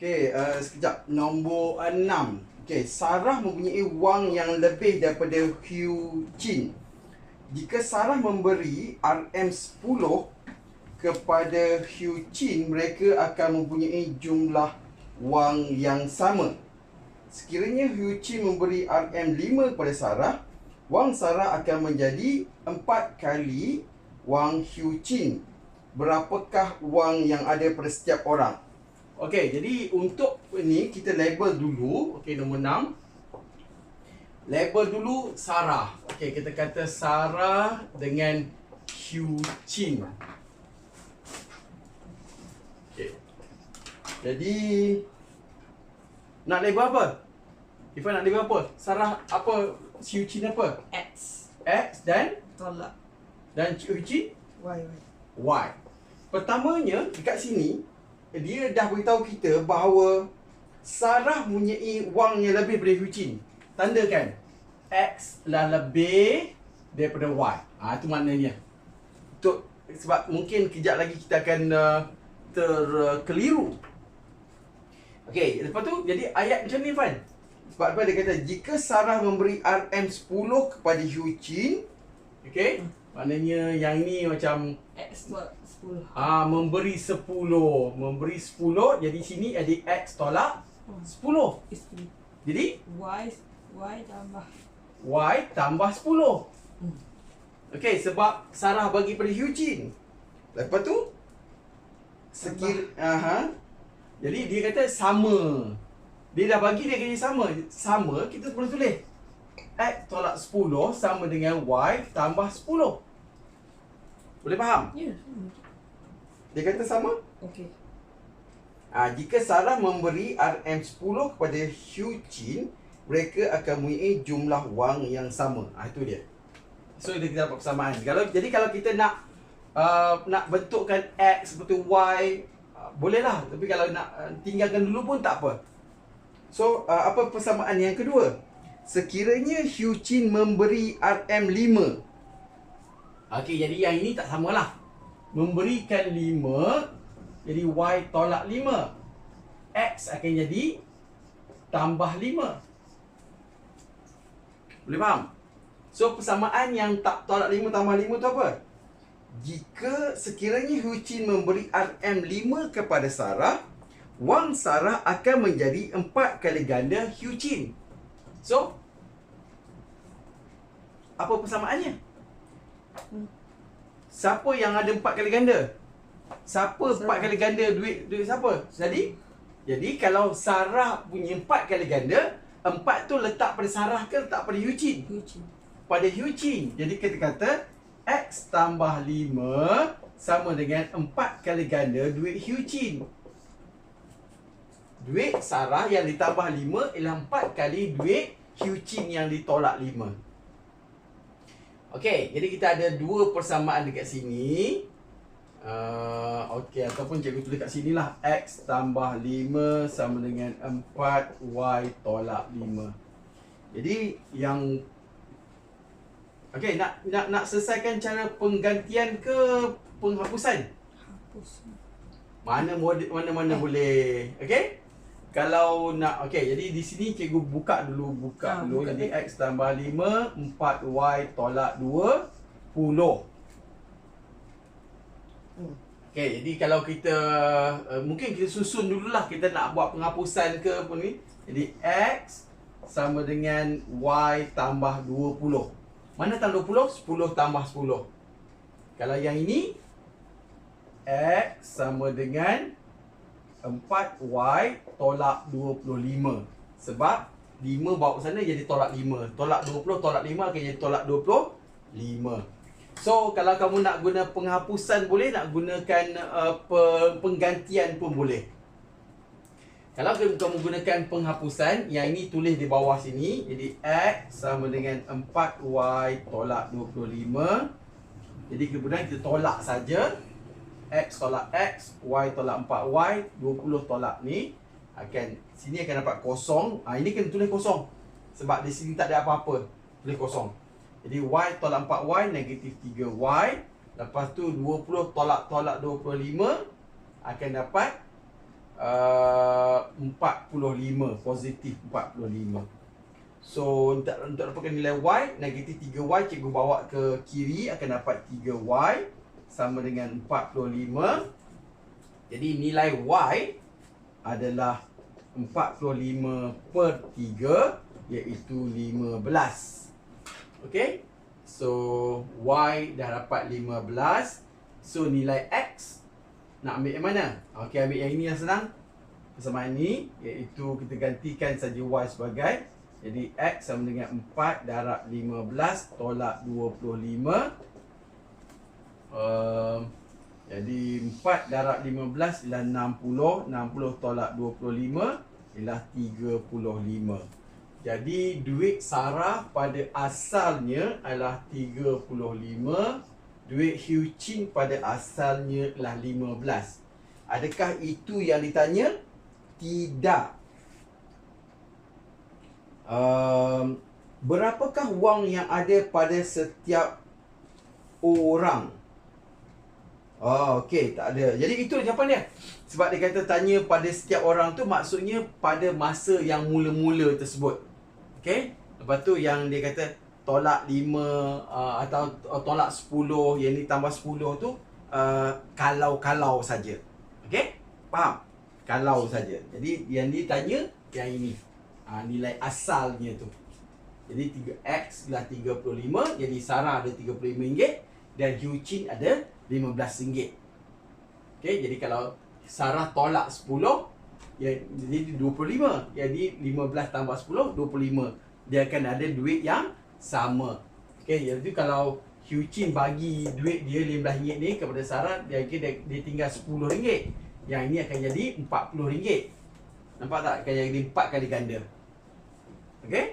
Okey, uh, sekejap. Nombor enam. Okey, Sarah mempunyai wang yang lebih daripada Hugh Chin. Jika Sarah memberi RM10 kepada Hugh Chin, mereka akan mempunyai jumlah wang yang sama. Sekiranya Hugh Chin memberi RM5 kepada Sarah, wang Sarah akan menjadi 4 kali wang Hugh Chin. Berapakah wang yang ada pada setiap orang? Okey, jadi untuk ini kita label dulu. Okey, nombor 6. Label dulu Sarah. Okey, kita kata Sarah dengan Chin. Okey. Jadi nak label apa? Ifan nak label apa? Sarah apa? Chin apa? X. X dan Tolak. dan Y. Y. Y. Pertamanya dekat sini dia dah beritahu kita bahawa Sarah mempunyai wang yang lebih daripada Hucin. Tandakan X lah lebih daripada Y. Ah ha, itu maknanya. Untuk sebab mungkin kejap lagi kita akan uh, terkeliru. Okey, lepas tu jadi ayat macam ni Fan. Sebab apa dia kata jika Sarah memberi RM10 kepada Hucin, okey? Maknanya yang ni macam X tolak 10. Ah memberi 10, memberi 10 jadi sini ada x tolak 10. Isteri. Jadi Y. Y tambah. y tambah 10. Hmm. Okey sebab Sarah bagi pada Eugene. Lepas tu sekir aha. Jadi dia kata sama. Dia dah bagi dia kata sama. Sama kita boleh tulis x tolak 10 sama dengan y tambah 10. Boleh faham? Ya. Hmm. Dia kata sama? Okey. Ha, jika Sarah memberi RM10 kepada Hugh Chin, mereka akan mempunyai jumlah wang yang sama. Ha, itu dia. So dia kita dapat persamaan. Kalau jadi kalau kita nak uh, nak bentukkan X seperti Y, uh, bolehlah. Tapi kalau nak uh, tinggalkan dulu pun tak apa. So uh, apa persamaan yang kedua? Sekiranya Hugh Chin memberi RM5. Okey, jadi yang ini tak samalah. Memberikan 5 jadi Y tolak 5 X akan jadi Tambah 5 Boleh faham? So persamaan yang tak tolak 5 tambah 5 tu apa? Jika sekiranya Hucin memberi RM5 kepada Sarah Wang Sarah akan menjadi 4 kali ganda Hucin So Apa persamaannya? Siapa yang ada 4 kali ganda? Siapa Sarah. empat kali ganda duit duit siapa? Jadi jadi kalau Sarah punya empat kali ganda, empat tu letak pada Sarah ke letak pada Eugene? Kucing. Pada Eugene. Jadi kita kata X tambah 5 sama dengan empat kali ganda duit Eugene. Duit Sarah yang ditambah 5 ialah empat kali duit Eugene yang ditolak 5. Okey, jadi kita ada dua persamaan dekat sini. Uh, Okey, ataupun cikgu tulis kat sini lah X tambah 5 sama dengan 4Y tolak 5 Jadi yang Okey, nak nak nak selesaikan cara penggantian ke penghapusan? Hapus. Mana mod- mana-mana boleh. Okey? Kalau nak okey, jadi di sini cikgu buka dulu, buka Ah, dulu. buka jadi x tambah 5, 4y tolak 2, 10. Hmm. Okey, jadi kalau kita uh, mungkin kita susun dululah kita nak buat penghapusan ke apa ni. Jadi x sama dengan y tambah 20. Mana tambah 20? 10 tambah 10. Kalau yang ini x sama dengan 4y tolak 25. Sebab 5 bawa ke sana jadi tolak 5. Tolak 20 tolak 5 akan jadi tolak 25. So kalau kamu nak guna penghapusan boleh nak gunakan uh, pe- penggantian pun boleh. Kalau kamu gunakan penghapusan yang ini tulis di bawah sini jadi x sama dengan 4y tolak 25. Jadi kemudian kita tolak saja x tolak x, y tolak 4y, 20 tolak ni akan sini akan dapat kosong. Ah ini kena tulis kosong. Sebab di sini tak ada apa-apa. Tulis kosong. Jadi y tolak 4y negatif 3y. Lepas tu 20 tolak tolak 25 akan dapat uh, 45 positif 45 so untuk, untuk dapatkan nilai y negatif 3y cikgu bawa ke kiri akan dapat 3y sama dengan 45 jadi nilai y adalah 45 per 3 iaitu 15 Okay So Y dah dapat 15 So nilai X Nak ambil yang mana? Okay ambil yang ini yang senang. Persamaan ini Iaitu kita gantikan saja Y sebagai. Jadi X sama dengan 4 darab 15 Tolak 25 um, Jadi 4 darab 15 ialah 60 60 tolak 25 Ialah 35 jadi duit Sarah pada asalnya adalah 35 Duit Hu Chin pada asalnya adalah 15 Adakah itu yang ditanya? Tidak um, Berapakah wang yang ada pada setiap orang? Oh, okey, tak ada. Jadi itu jawapan dia. Sebab dia kata tanya pada setiap orang tu maksudnya pada masa yang mula-mula tersebut. Okey? Lepas tu yang dia kata tolak 5 uh, atau uh, tolak 10, yang ni tambah 10 tu uh, kalau-kalau saja. Okey? Faham? Kalau saja. Jadi yang dia tanya yang ini. Uh, nilai asalnya tu. Jadi 3x adalah 35, jadi Sarah ada RM35 dan Yuchin ada RM15. Okey, jadi kalau Sarah tolak 10, ya jadi 25. Jadi 15 tambah 10 25. Dia akan ada duit yang sama. Okey, jadi kalau Hyuchin bagi duit dia RM15 ni kepada Sarah, dia dia, dia tinggal RM10. Yang ini akan jadi RM40. Nampak tak? Akan jadi 4 kali ganda. Okey?